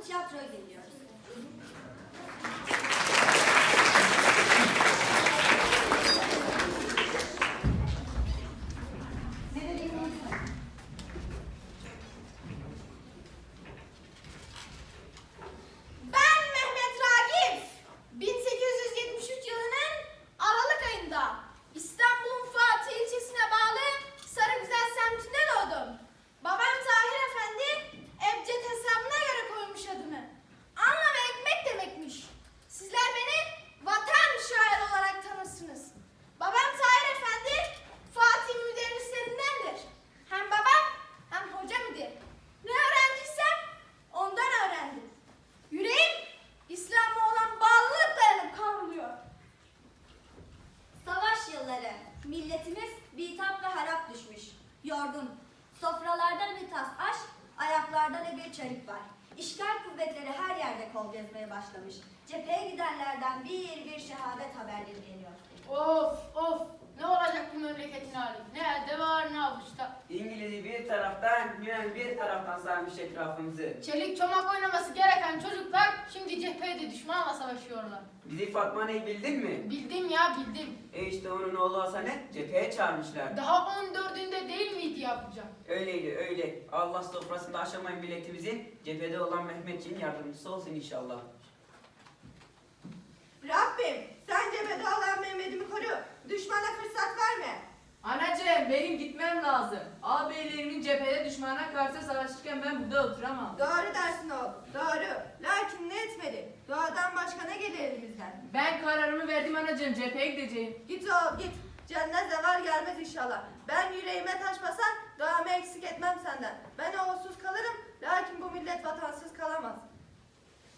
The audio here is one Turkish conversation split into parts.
adlı tiyatroya çarık var. İşgal kuvvetleri her yerde kol gezmeye başlamış. Cepheye gidenlerden bir bir şehadet haberleri geliyor. Of of ne olacak bu memleketin hali? Ne elde var ne avuçta. İngiliz'i bir taraftan, Yunan bir taraftan sarmış etrafımızı. Çelik çomak oynaması gereken çocuklar şimdi cephede düşmanla savaşıyorlar. Bizi Fatma Ney bildin mi? Bildim ya bildim. E işte onun oğlu Hasan'ı cepheye çağırmışlar. Daha 14'ünde değil miydi yapacak? Öyleydi öyle. Allah sofrasında aşamayan milletimizi cephede olan Mehmetçiğin yardımcısı olsun inşallah. Rabbim sen cephede olan Mehmet'imi koru. Düşmana fırsat verme. Anacığım benim gitmem lazım. Ağabeylerimin cephede düşmana karşı savaşırken ben burada oturamam. Doğru dersin oğlum. Doğru. Lakin ne etmeli? Doğadan başka ne gelir elimizden? Ben kararımı verdim anacığım cepheye gideceğim. Git oğlum git. Canına zeval gelmez inşallah. Ben yüreğime taş basar, doğamı eksik etmem senden. Ben oğulsuz kalırım, lakin bu millet vatansız kalamaz.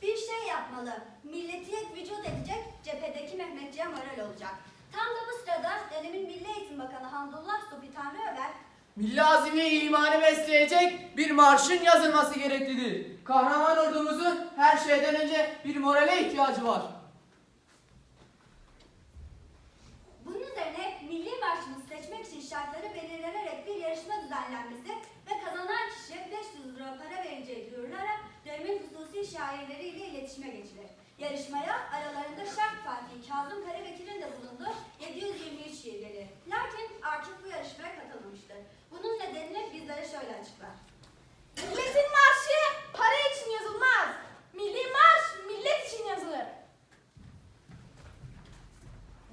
Bir şey yapmalı. Milliyet vücut edecek, cephedeki Mehmetçiğe moral olacak. Tam da bu sırada dönemin Milli Eğitim Bakanı Hamdullah Supi Tanrıöver Milli azimi imanı besleyecek bir marşın yazılması gereklidir. Kahraman ordumuzun her şeyden önce bir morale ihtiyacı var. Bunun üzerine milli marşımızı seçmek için şartları belirlenerek bir yarışma düzenlenmesi ve kazanan kişi 500 lira para vereceği duyurularak dönemin hususi şairleriyle iletişime geçilir. Yarışmaya aralarında Şark Fatih Kazım de bulunduğu 723 şiir gelir. Lakin Akif bu yarışmaya katılmamıştır. Bunun nedenini bizlere şöyle açıklar. Milletin marşı para için yazılmaz. Milli marş millet için yazılır.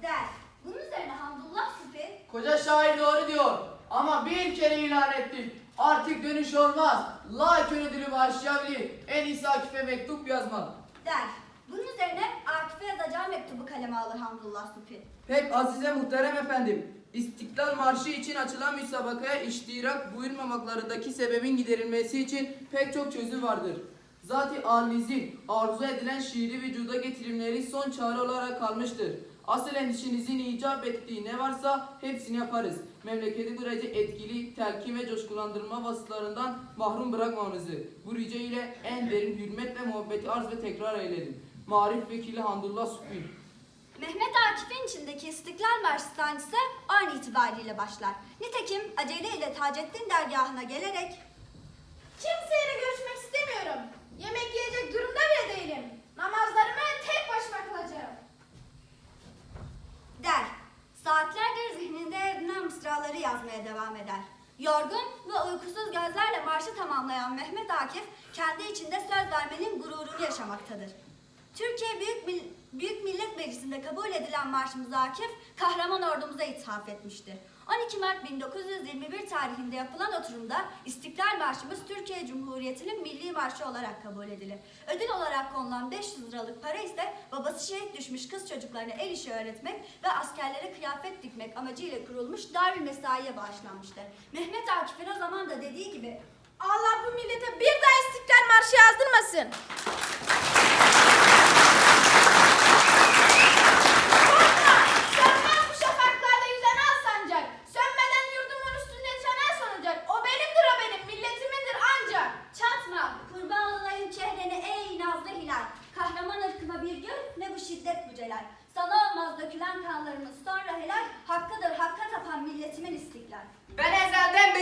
Der. Bunun üzerine Hamdullah Supi Koca şair doğru diyor. Ama bir kere ilan ettik. Artık dönüş olmaz. Layık ödülü başlayabilir. En iyisi Akif'e mektup yazmalı. der. Bunun üzerine Akif'e yazacağı mektubu kaleme alır Hamdullah Supi. Pek azize muhterem efendim. İstiklal Marşı için açılan müsabakaya iştirak buyurmamaklarındaki sebebin giderilmesi için pek çok çözüm vardır. Zati alinizin arzu edilen şiiri vücuda getirimleri son çare olarak kalmıştır. Aslen işinizin icap ettiği ne varsa hepsini yaparız. Memleketi böylece etkili, telkin ve coşkulandırma vasıtalarından mahrum bırakmamanızı bu rica ile en derin hürmet ve muhabbeti arz ve tekrar eyledim. Marif Vekili Hamdullah Sübhi Mehmet Akif'in içindeki İstiklal Marşı sancısı an itibariyle başlar. Nitekim aceleyle Taceddin dergahına gelerek Kimseyle görüşmek istemiyorum. Yemek yiyecek durumda bile değilim. Namazlarımı bulunan mısraları yazmaya devam eder. Yorgun ve uykusuz gözlerle marşı tamamlayan Mehmet Akif kendi içinde söz vermenin gururunu yaşamaktadır. Türkiye Büyük, Mil- Büyük Millet Meclisi'nde kabul edilen marşımız Akif, kahraman ordumuza ithaf etmiştir. 12 Mart 1921 tarihinde yapılan oturumda İstiklal Marşımız Türkiye Cumhuriyeti'nin milli marşı olarak kabul edilir. Ödül olarak konulan 500 liralık para ise babası şehit düşmüş kız çocuklarına el işi öğretmek ve askerlere kıyafet dikmek amacıyla kurulmuş dar bir mesaiye bağışlanmıştır. Mehmet Akif'in o zaman da dediği gibi Allah bu millete bir daha İstiklal Marşı yazdırmasın.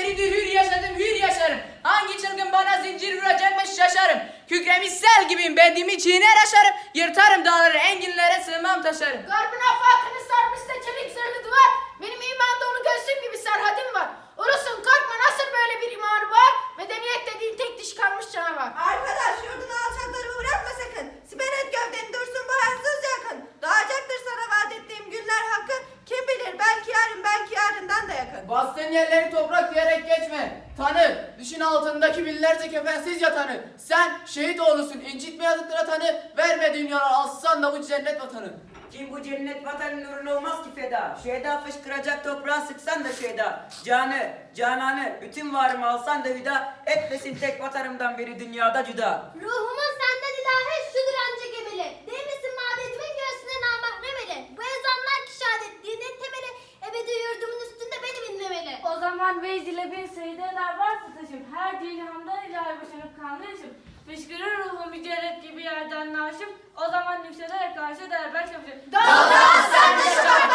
Beridir hür yaşadım, hür yaşarım. Hangi çılgın bana zincir vuracakmış şaşarım. Kükremiş sel gibiyim bendimi çiğner aşarım. Yırtarım dağları enginlere sığmam taşarım. Garbın toprak diyerek geçme. Tanı, düşün altındaki binlerce kefensiz yatanı. Sen şehit oğlusun, incitme yazıklara tanı. Verme dünyalar, alsan da bu cennet vatanı. Kim bu cennet vatanın uğruna olmaz ki feda. Şu eda fışkıracak toprağa sıksan da şu eda. Canı, cananı, bütün varımı alsan da hüda. Etmesin tek vatanımdan biri dünyada cüda. Ruhumun inlemeli. O zaman Veys ile bin sayıda eder varsa taşım. Her cihandan ilahi boşanıp kanlıyışım. Fışkırır ruhum cennet gibi yerden naşım. O zaman yükselerek karşı der ben çamışım. Dağlar